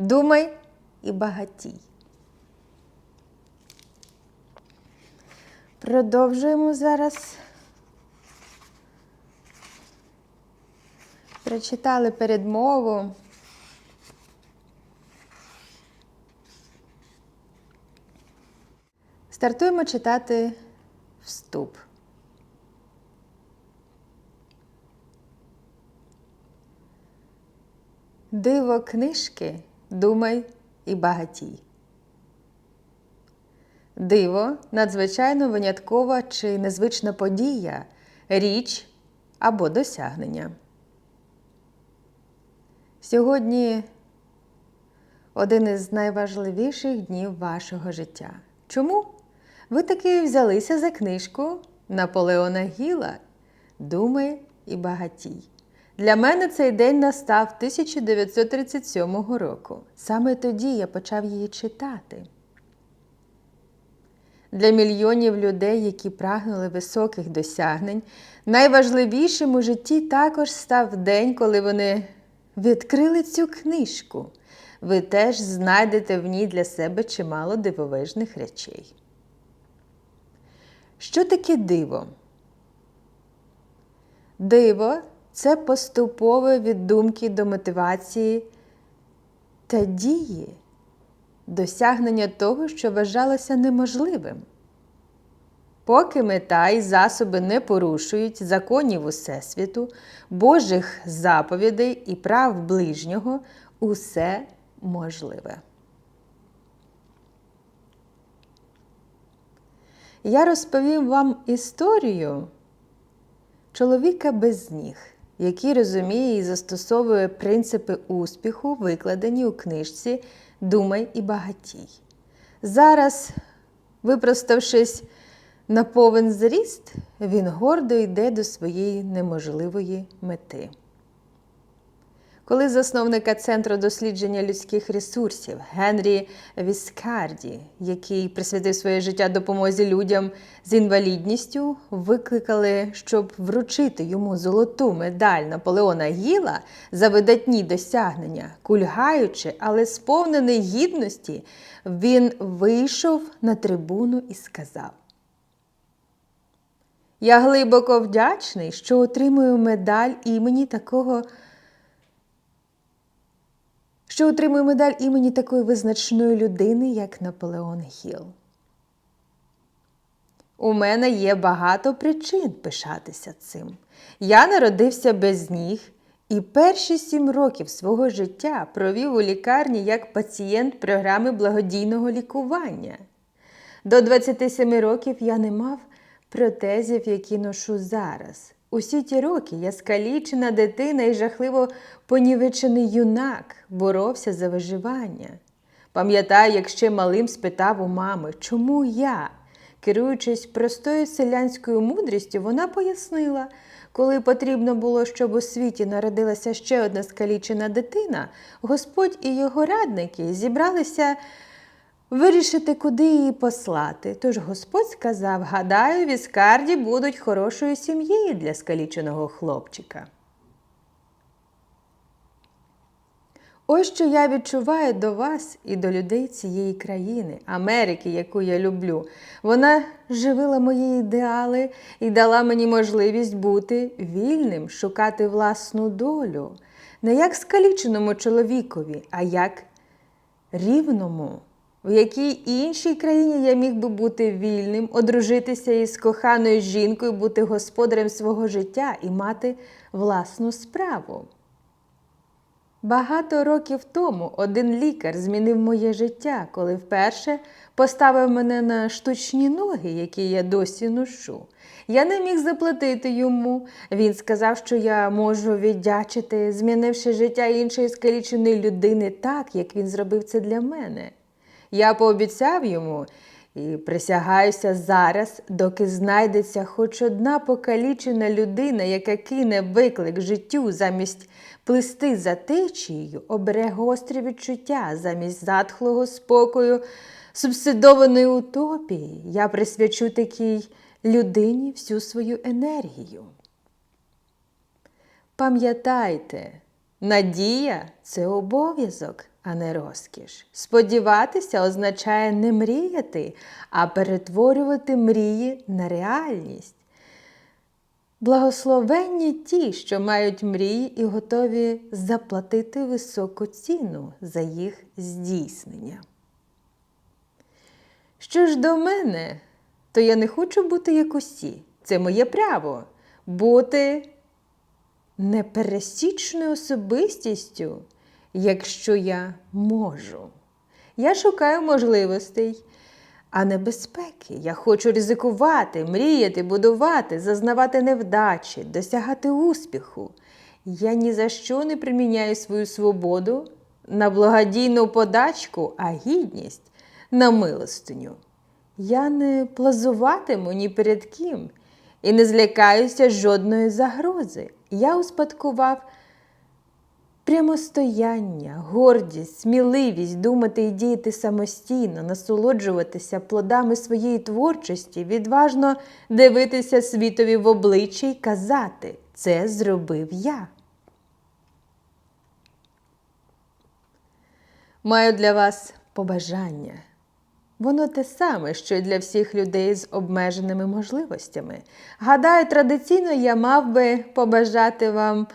Думай і багатій. Продовжуємо зараз. Прочитали передмову. Стартуємо читати вступ. Диво книжки, думай і багатій. Диво надзвичайно виняткова чи незвична подія, річ або досягнення. Сьогодні один із найважливіших днів вашого життя. Чому? Ви таки взялися за книжку Наполеона Гіла Думай і багатій. Для мене цей день настав 1937 року. Саме тоді я почав її читати. Для мільйонів людей, які прагнули високих досягнень, найважливішим у житті також став день, коли вони відкрили цю книжку. Ви теж знайдете в ній для себе чимало дивовижних речей. Що таке диво? Диво це поступове від думки до мотивації та дії, досягнення того, що вважалося неможливим. Поки мета і засоби не порушують законів Усесвіту, Божих заповідей і прав ближнього, усе можливе. Я розповім вам історію чоловіка без ніг, який розуміє і застосовує принципи успіху, викладені у книжці Думай і багатій. Зараз, випроставшись на повен зріст, він гордо йде до своєї неможливої мети. Коли засновника Центру дослідження людських ресурсів Генрі Віскарді, який присвятив своє життя допомозі людям з інвалідністю, викликали, щоб вручити йому золоту медаль Наполеона Гіла за видатні досягнення, кульгаючи, але сповнений гідності, він вийшов на трибуну і сказав. Я глибоко вдячний, що отримую медаль імені такого що отримує медаль імені такої визначної людини, як Наполеон Гіл. У мене є багато причин пишатися цим. Я народився без ніг і перші сім років свого життя провів у лікарні як пацієнт програми благодійного лікування. До 27 років я не мав протезів, які ношу зараз. Усі ті роки я скалічена дитина і жахливо понівечений юнак боровся за виживання. Пам'ятаю, як ще малим спитав у мами, чому я? Керуючись простою селянською мудрістю, вона пояснила, коли потрібно було, щоб у світі народилася ще одна скалічена дитина, Господь і його радники зібралися вирішити, куди її послати. Тож Господь сказав: гадаю, віскарді будуть хорошою сім'єю для скаліченого хлопчика. Ось що я відчуваю до вас і до людей цієї країни, Америки, яку я люблю. Вона живила мої ідеали і дала мені можливість бути вільним, шукати власну долю, не як скаліченому чоловікові, а як рівному. В якій іншій країні я міг би бути вільним, одружитися із коханою жінкою, бути господарем свого життя і мати власну справу. Багато років тому один лікар змінив моє життя, коли вперше поставив мене на штучні ноги, які я досі ношу. Я не міг заплатити йому. Він сказав, що я можу віддячити, змінивши життя іншої скаліченої людини так, як він зробив це для мене. Я пообіцяв йому і присягаюся зараз, доки знайдеться хоч одна покалічена людина, яка кине виклик життю замість плисти за течією, обере гострі відчуття замість затхлого спокою, субсидованої утопії. Я присвячу такій людині всю свою енергію. Пам'ятайте, Надія це обов'язок, а не розкіш. Сподіватися означає не мріяти, а перетворювати мрії на реальність. Благословенні ті, що мають мрії і готові заплатити високу ціну за їх здійснення. Що ж до мене, то я не хочу бути як усі. Це моє право бути непересічною особистістю, якщо я можу. Я шукаю можливостей, а не безпеки. Я хочу ризикувати, мріяти, будувати, зазнавати невдачі, досягати успіху. Я ні за що не приміняю свою свободу на благодійну подачку, а гідність на милостиню. Я не плазуватиму ні перед ким і не злякаюся жодної загрози. Я успадкував прямостояння, гордість, сміливість думати і діяти самостійно, насолоджуватися плодами своєї творчості, відважно дивитися світові в обличчя і казати це зробив я. Маю для вас побажання. Воно те саме, що й для всіх людей з обмеженими можливостями. Гадаю, традиційно я мав би побажати вам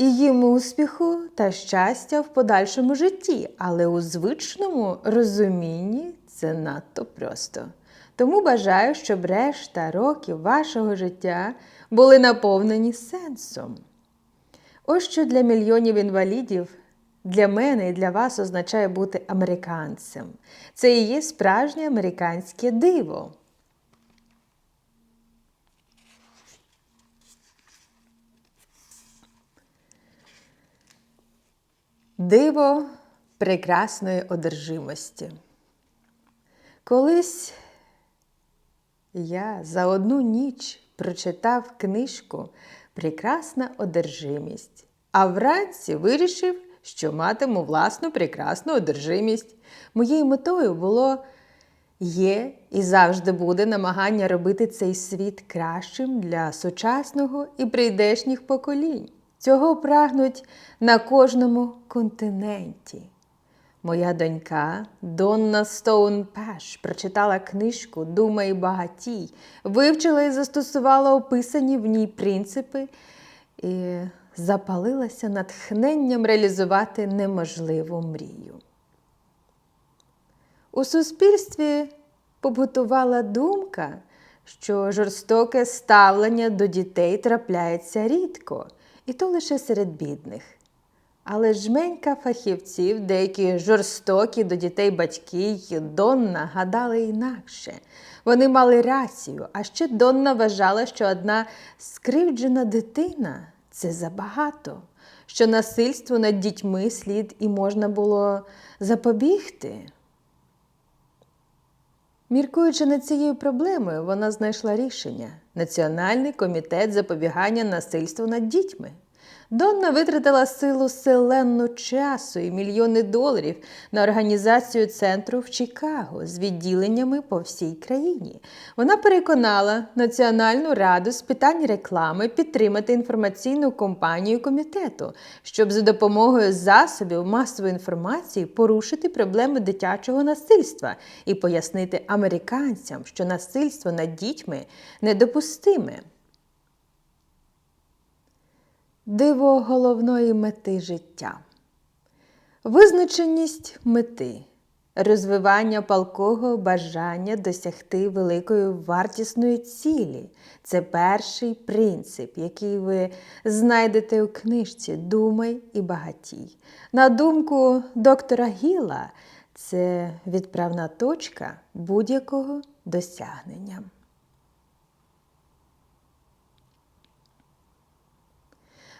і їм успіху та щастя в подальшому житті, але у звичному розумінні це надто просто. Тому бажаю, щоб решта років вашого життя були наповнені сенсом. Ось що для мільйонів інвалідів для мене і для вас означає бути американцем. Це і є справжнє американське диво. Диво прекрасної одержимості. Колись я за одну ніч прочитав книжку Прекрасна одержимість, а вранці вирішив що матиму власну прекрасну одержимість. Моєю метою було є і завжди буде намагання робити цей світ кращим для сучасного і прийдешніх поколінь. Цього прагнуть на кожному континенті. Моя донька Донна Стоун Пеш прочитала книжку Думай багатій, вивчила і застосувала описані в ній принципи. І запалилася натхненням реалізувати неможливу мрію. У суспільстві побутувала думка, що жорстоке ставлення до дітей трапляється рідко, і то лише серед бідних. Але жменька фахівців, деякі жорстокі до дітей батьки й Донна гадали інакше. Вони мали рацію, а ще Донна вважала, що одна скривджена дитина це забагато, що насильство над дітьми слід і можна було запобігти. Міркуючи над цією проблемою, вона знайшла рішення Національний комітет запобігання насильству над дітьми. Донна витратила силу селенну часу і мільйони доларів на організацію центру в Чикаго з відділеннями по всій країні. Вона переконала Національну раду з питань реклами підтримати інформаційну кампанію комітету, щоб за допомогою засобів масової інформації порушити проблеми дитячого насильства і пояснити американцям, що насильство над дітьми недопустиме. Диво головної мети життя. Визначеність мети, розвивання палкого бажання досягти великої вартісної цілі. Це перший принцип, який ви знайдете у книжці Думай і багатій. На думку доктора Гіла, це відправна точка будь-якого досягнення.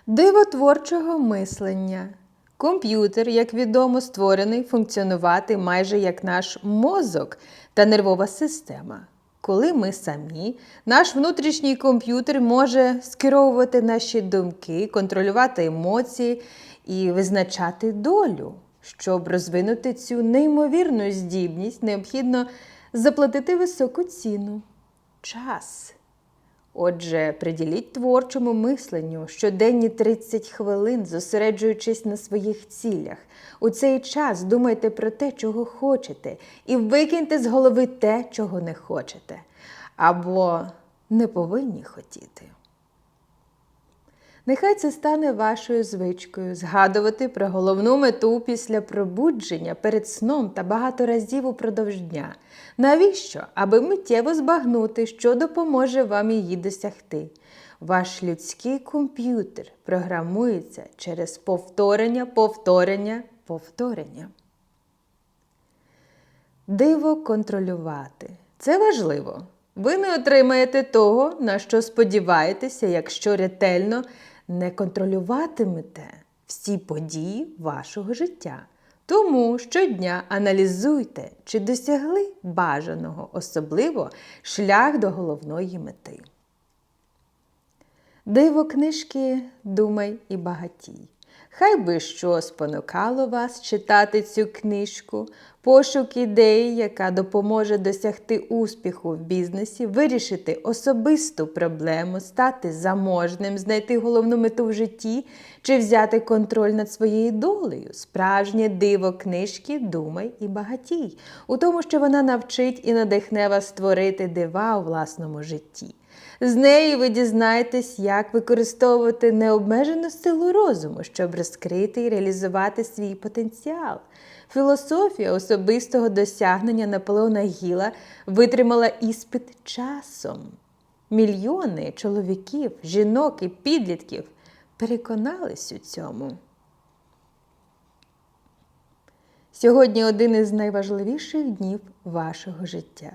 Диво творчого мислення. Комп'ютер, як відомо, створений функціонувати майже як наш мозок та нервова система. Коли ми самі, наш внутрішній комп'ютер може скеровувати наші думки, контролювати емоції і визначати долю. Щоб розвинути цю неймовірну здібність, необхідно заплатити високу ціну час. Отже, приділіть творчому мисленню щоденні 30 хвилин, зосереджуючись на своїх цілях. У цей час думайте про те, чого хочете, і викиньте з голови те, чого не хочете, або не повинні хотіти. Нехай це стане вашою звичкою згадувати про головну мету після пробудження перед сном та багато разів упродовж дня. Навіщо? Аби миттєво збагнути, що допоможе вам її досягти. Ваш людський комп'ютер програмується через повторення, повторення, повторення. Диво контролювати. Це важливо. Ви не отримаєте того, на що сподіваєтеся, якщо ретельно не контролюватимете всі події вашого життя. Тому щодня аналізуйте, чи досягли бажаного, особливо шлях до головної мети. Диво книжки Думай і багатій. Хай би що спонукало вас читати цю книжку, пошук ідеї, яка допоможе досягти успіху в бізнесі, вирішити особисту проблему, стати заможним, знайти головну мету в житті чи взяти контроль над своєю долею. Справжнє диво книжки Думай і багатій, у тому, що вона навчить і надихне вас створити дива у власному житті. З неї ви дізнаєтесь, як використовувати необмежену силу розуму, щоб розкрити і реалізувати свій потенціал. Філософія особистого досягнення Наполеона Гіла витримала іспит часом. Мільйони чоловіків, жінок і підлітків переконались у цьому. Сьогодні один із найважливіших днів вашого життя.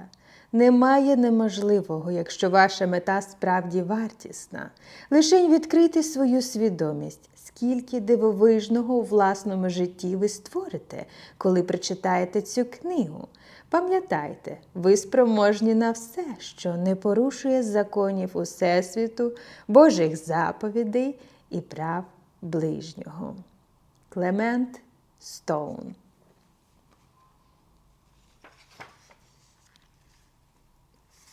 Немає неможливого, якщо ваша мета справді вартісна. Лишень відкрити свою свідомість, скільки дивовижного у власному житті ви створите, коли прочитаєте цю книгу. Пам'ятайте, ви спроможні на все, що не порушує законів Усесвіту, Божих заповідей і прав ближнього. Клемент Стоун